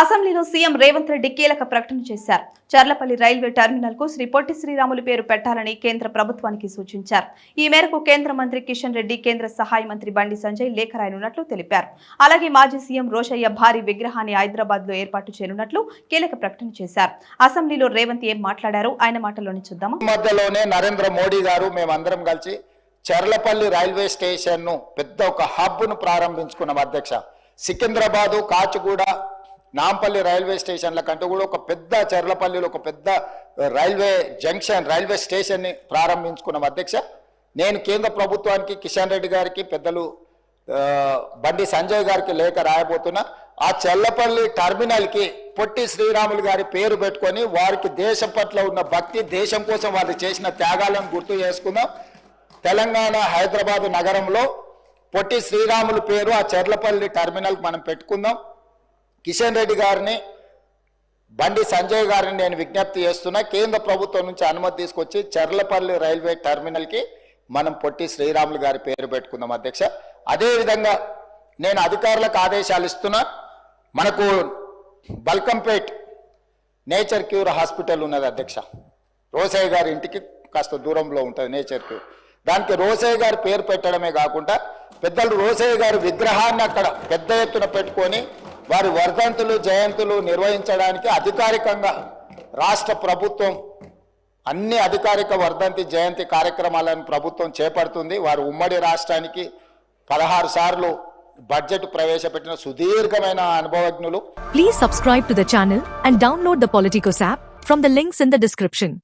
అసెంబ్లీలో సీఎం రేవంత్ రెడ్డి కీలక ప్రకటన చేశారు. చర్లపల్లి రైల్వే టెర్మినల్కు శ్రీ పొట్టి శ్రీరాములు పేరు పెట్టాలని కేంద్ర ప్రభుత్వానికి సూచించారు. ఈ మేరకు కేంద్ర మంత్రి కిషన్ రెడ్డి కేంద్ర సహాయ మంత్రి బండి సంజయ్ లేఖ రాయనున్నట్లు తెలిపారు. అలాగే మాజీ సీఎం రోషయ్య భారీ విగ్రహాన్ని హైదరాబాద్లో ఏర్పాటు చేయనున్నట్లు కీలక ప్రకటన చేశారు. అసెంబ్లీలో రేవంత్ ఏం మాట్లాడారు? ఆయన మాటల్లోని చూద్దామా? మధ్యలోనే నరేంద్ర మోడీ గారు మేమందరం కలిసి చర్లపల్లి రైల్వే స్టేషన్ను పెద్ద ఒక హబ్ను ప్రారంభించుకున్నాం అధ్యక్ష. సికింద్రాబాదు కాచిగూడ నాంపల్లి రైల్వే స్టేషన్ల కంటే కూడా ఒక పెద్ద చెర్లపల్లిలో ఒక పెద్ద రైల్వే జంక్షన్ రైల్వే స్టేషన్ని ప్రారంభించుకున్న ప్రారంభించుకున్నాం అధ్యక్ష. నేను కేంద్ర ప్రభుత్వానికి కిషన్ రెడ్డి గారికి పెద్దలు బండి సంజయ్ గారికి లేఖ రాయబోతున్నా. ఆ చెల్లపల్లి టర్మినల్కి పొట్టి శ్రీరాములు గారి పేరు పెట్టుకొని వారికి దేశం పట్ల ఉన్న భక్తి దేశం కోసం వారు చేసిన త్యాగాలను గుర్తు చేసుకుందాం. తెలంగాణ హైదరాబాద్ నగరంలో పొట్టి శ్రీరాములు పేరు ఆ చెర్లపల్లి టర్మినల్ మనం పెట్టుకుందాం. కిషన్ రెడ్డి గారిని బండి సంజయ్ గారిని నేను విజ్ఞప్తి చేస్తున్నా. కేంద్ర ప్రభుత్వం నుంచి అనుమతి తీసుకొచ్చి చర్లపల్లి రైల్వే టెర్మినల్కి మనం పొట్టి శ్రీరాములు గారి పేరు పెట్టుకుందాం అధ్యక్ష. అదేవిధంగా నేను అధికారులకు ఆదేశాలు ఇస్తున్నా. మనకు బల్కంపేట్ నేచర్ క్యూర్ హాస్పిటల్ ఉన్నది అధ్యక్ష. రోసయ్య గారి ఇంటికి కాస్త దూరంలో ఉంటుంది నేచర్ క్యూర్. దానికి రోసయ్య గారి పేరు పెట్టడమే కాకుండా పెద్దలు రోసయ్య గారి విగ్రహాన్ని అక్కడ పెద్ద ఎత్తున పెట్టుకొని వారి వర్ధంతులు జయంతులు నిర్వహించడానికి అధికారికంగా రాష్ట్ర ప్రభుత్వం అన్ని అధికారిక వర్ధంతి జయంతి కార్యక్రమాలను ప్రభుత్వం చేపడుతుంది. వారు ఉమ్మడి రాష్ట్రానికి పదహారు సార్లు బడ్జెట్ ప్రవేశపెట్టిన సుదీర్ఘమైన అనుభవజ్ఞులు. Please subscribe to the channel and download the Politicos app from the links in the description